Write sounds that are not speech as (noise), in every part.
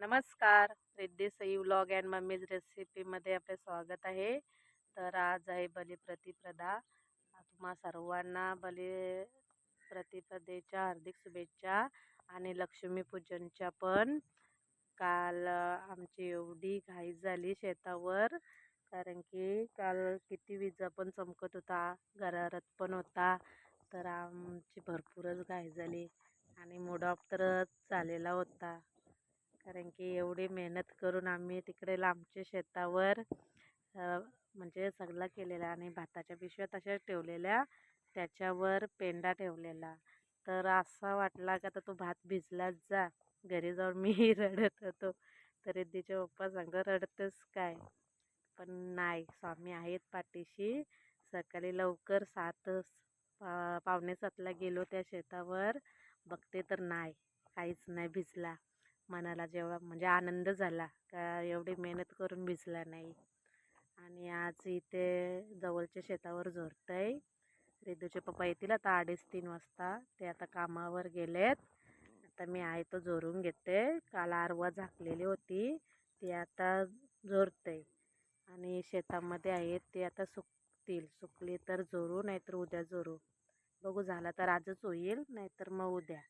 नमस्कार. Riddhi Sai vlog and mummy's रेसिपीमध्ये आपले स्वागत आहे. तर आज आहे बलिप्रतिप्रदा तुम्हा सर्वांना बली प्रतिपदेच्या हार्दिक शुभेच्छा आणि लक्ष्मीपूजनच्या पण. काल आमची एवढी घाई झाली शेतावर कारण की काल किती विजा पण चमकत होता गरारत पण होता. तर आमची भरपूरच घाई झाली आणि मूड ऑफ तर झालेला होता. कारण की एवढी मेहनत करून आम्ही तिकडे लांबच्या शेतावर म्हणजे सगळं केलेला आणि भाताच्या पिशव्या तशाच ठेवलेल्या त्याच्यावर पेंडा ठेवलेला. तर असा वाटला का तर तो भात भिजलाच जा घरी जाऊन मी (laughs) रडत होतो. तर दिच्या पप्पा सांग रडतेस काय? पण नाही स्वामी आहेत पाठीशी. सकाळी लवकर सात पा- पावणे सातला गेलो त्या शेतावर. बघते तर नाही काहीच नाही भिजला. मनाला जेव्हा म्हणजे आनंद झाला का एवढी मेहनत करून भिजला नाही. आणि आज इथे जवळच्या शेतावर झोरत आहे रिद्धूचे पप्पा येतील आता अडीच तीन वाजता. ते आता कामावर गेलेत. आता मी आहे तो झोरून घेते. काल आरवा झाकलेली होती. ती आता झोरते आणि शेतामध्ये आहेत ते आता सुकतील. सुकली तर जोरू नाहीतर उद्या जोरू बघू झाला तर आजच होईल नाहीतर मग उद्या.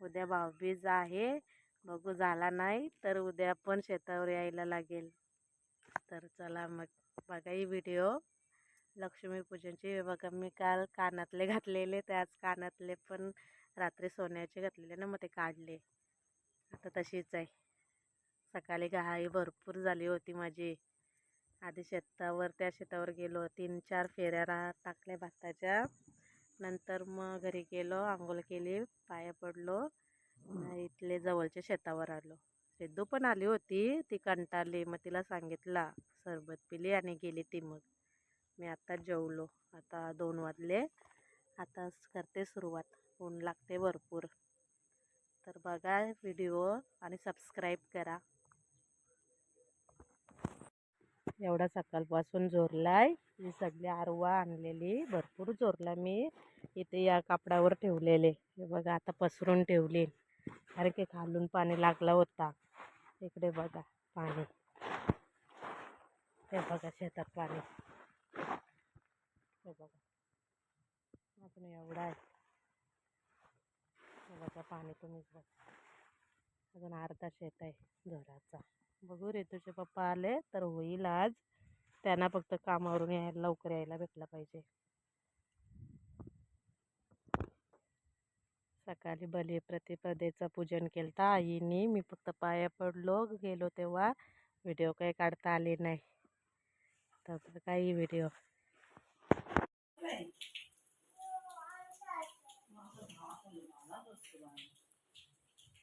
उद्या भाऊबीज आहे. बघू झाला नाही तर उद्या पण शेतावर यायला लागेल. तर चला मग बघा ही व्हिडिओ. लक्ष्मीपूजनची बघा मी काल कानातले घातलेले ते आज कानातले पण रात्री सोन्याचे घातलेले ना मग ते काढले. आता तशीच आहे. सकाळी घाई भरपूर झाली होती माझी. आधी शेतावर त्या शेतावर गेलो. तीन चार फेऱ्या रा टाकल्या भाताच्या. नंतर मग घरी गेलो आंघोळ केली पाया पडलो. इथले जवळच्या शेतावर आलो. सिद्धू पण आली होती ती कंटाळली. मग तिला सांगितला सरबत पिली आणि गेली ती मग. मी आता जेवलो. आता दोन वाजले. आता करते सुरुवात. ऊन लागते भरपूर. तर बघा व्हिडिओ आणि सबस्क्राईब करा. एवढा सकाळपासून जोरलाय. ही सगळी आरवा आणलेली. भरपूर जोरला मी. इथे या कापडावर ठेवलेले. हे बघा आता पसरून ठेवली. अरे की खालून पाणी लागला होता. इकडे बघा पाणी. हे बघा शेतात पाणी. हे बघा. अजून एवढा आहे. बघा पाणी तुम्हीच बघा. अजून अर्धा शेत आहे घराचा. बघू रे तुझे पप्पा आले तर होईल आज. त्यांना फक्त कामावरून यायला लवकर यायला भेटलं पाहिजे. सकाळी बलिप्रतिपदेचं पूजन केलं तर आईनी मी फक्त पाया पडलो गेलो तेव्हा व्हिडिओ काही काढता आले नाही. तर काही व्हिडिओ.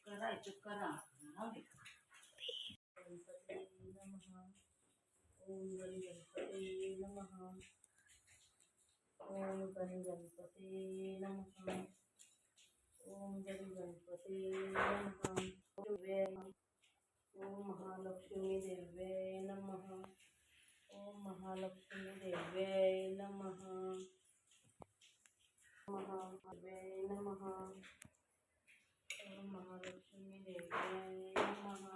करायचं करा ओम गणपती नमः. ओम गण गणपती ओम नमः। ओम महालक्ष्मी देव्ये नमः। ओम महालक्ष्मी देव्ये नमः। महादेवे नम ओम महालक्ष्मी देव्याय नम।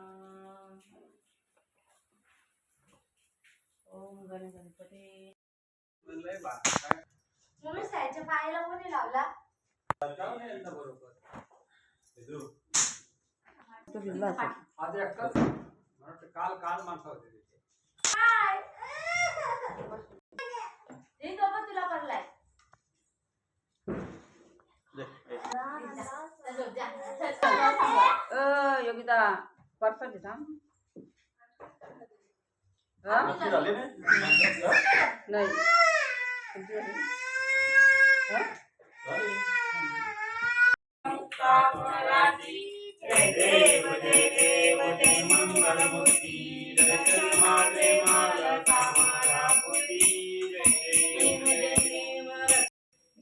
ओम गण गणपती मम्मी साईच्या पायाला कोणी लावला? काल काल माणसं होते तिथे काय हे तो पण तुला पडलाय चल, जा. चल, चल, थांबा. योगिता परसा देता नक्की झाले नाही नाही झाले. जय देव जय देव जय मंगलमूर्ती दर्शन मागे माला कामाला पुरी जय देव जय देव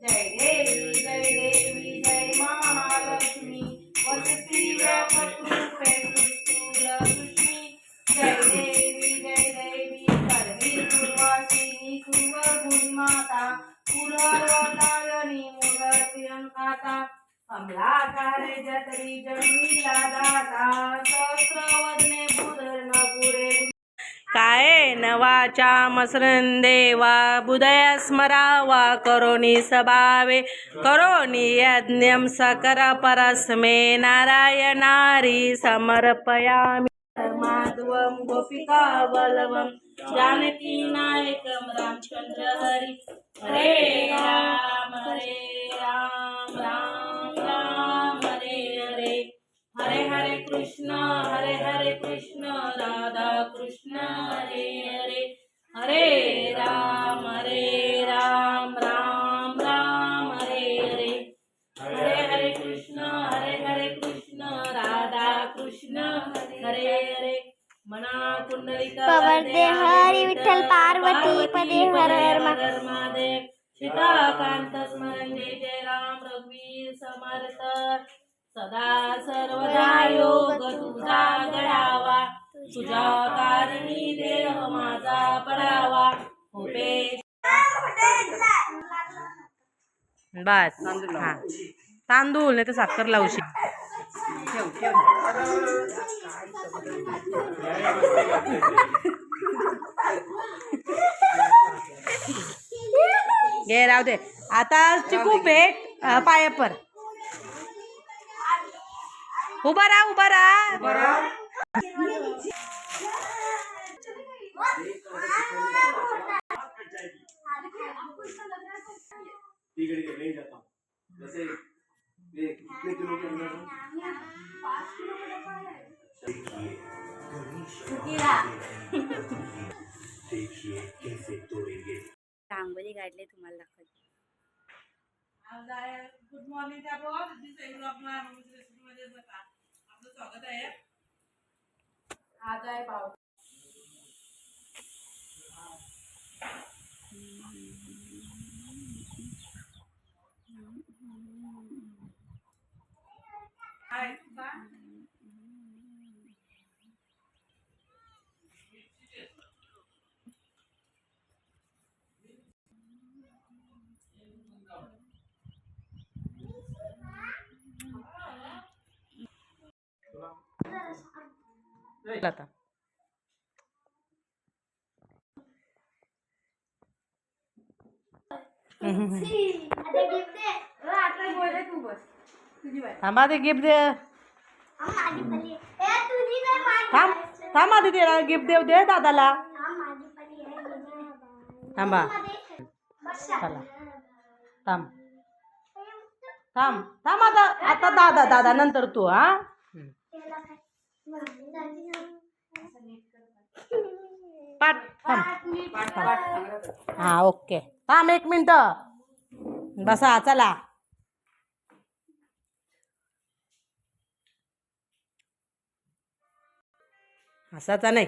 जय देवी जय देवी जय महालक्ष्मी वसती व्यापरूपे सुरसुषी जय देवी जय देवी सर्वी सुवासिनी सुवगुण माता पुरवतायनी मुरतिरंकाता कमलाकार जत्री जमीला दाता सहस्रवदने पुरर्ण पुरे काय नवाचा मसरण देवा बुदय स्मरावा करोनी सभावे. करोनी यज्ञम सकर परस्मे नारायणारी समर्पयामि. धर्माद्वं गोपिका बलवं जानकी नायकं रामचंद्र हरी. हरे राम हरे राम राम. हरे हरे हरे कृष्ण हरे हरे कृष्ण राधा कृष्ण हरे हरे हरे राम हरे राम राम राम हरे हरे। हरे हरे कृष्ण हरे हरे कृष्ण राधा कृष्ण हरे हरे। मना कुंडलिक पवरदे हरी विठ्ठल पार्वती पदे हर हर महादेव। सीताकांत स्मरण जय जय राम रघुवीर समर्थ। सदा सर्वदा योग तुझा घडावा. तुझ्या कारणी देह माझा पडावा. बस. हा. तांदूळ नाही तर साखर लावशी घे (laughs) राहू दे. आता चिकू पेट पायापर उभा राहा उभा राहा. तिकडे ले जाता जैसे ये कितने किलो के अंदर रांगोळी काढली तुम्हाला दाखवते. गुड मॉर्निंग आपलं स्वागत आहे. आज आहे पाव आता. थांबा ते गिफ्ट दे. थांब थांबा ते गिफ्ट देऊ दे दादाला. थांबा. चला. थांब. थांब थांब आता आता दादा दादा नंतर तू हा? पाठ हा ओके. थांब एक मिनिट. बसा चला. हसाचा नाही.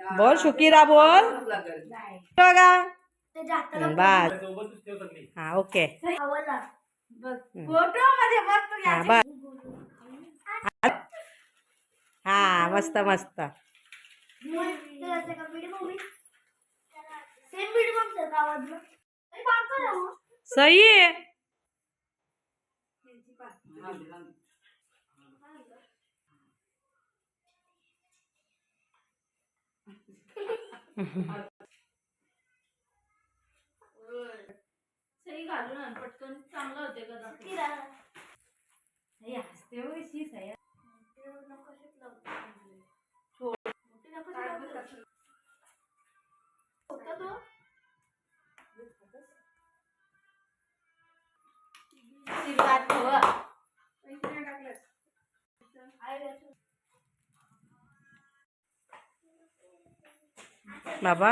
बोल शुकिरा बोल। बघा। बस सोबतच ठेव सगळी हा ओके. फोटो मध्ये बघतो हा बस हा मस्त मस्त सेम व्हिडिओ बघतो का आवाजला सही आहे सही घालून पटकन. चांगलं होते का बाबा?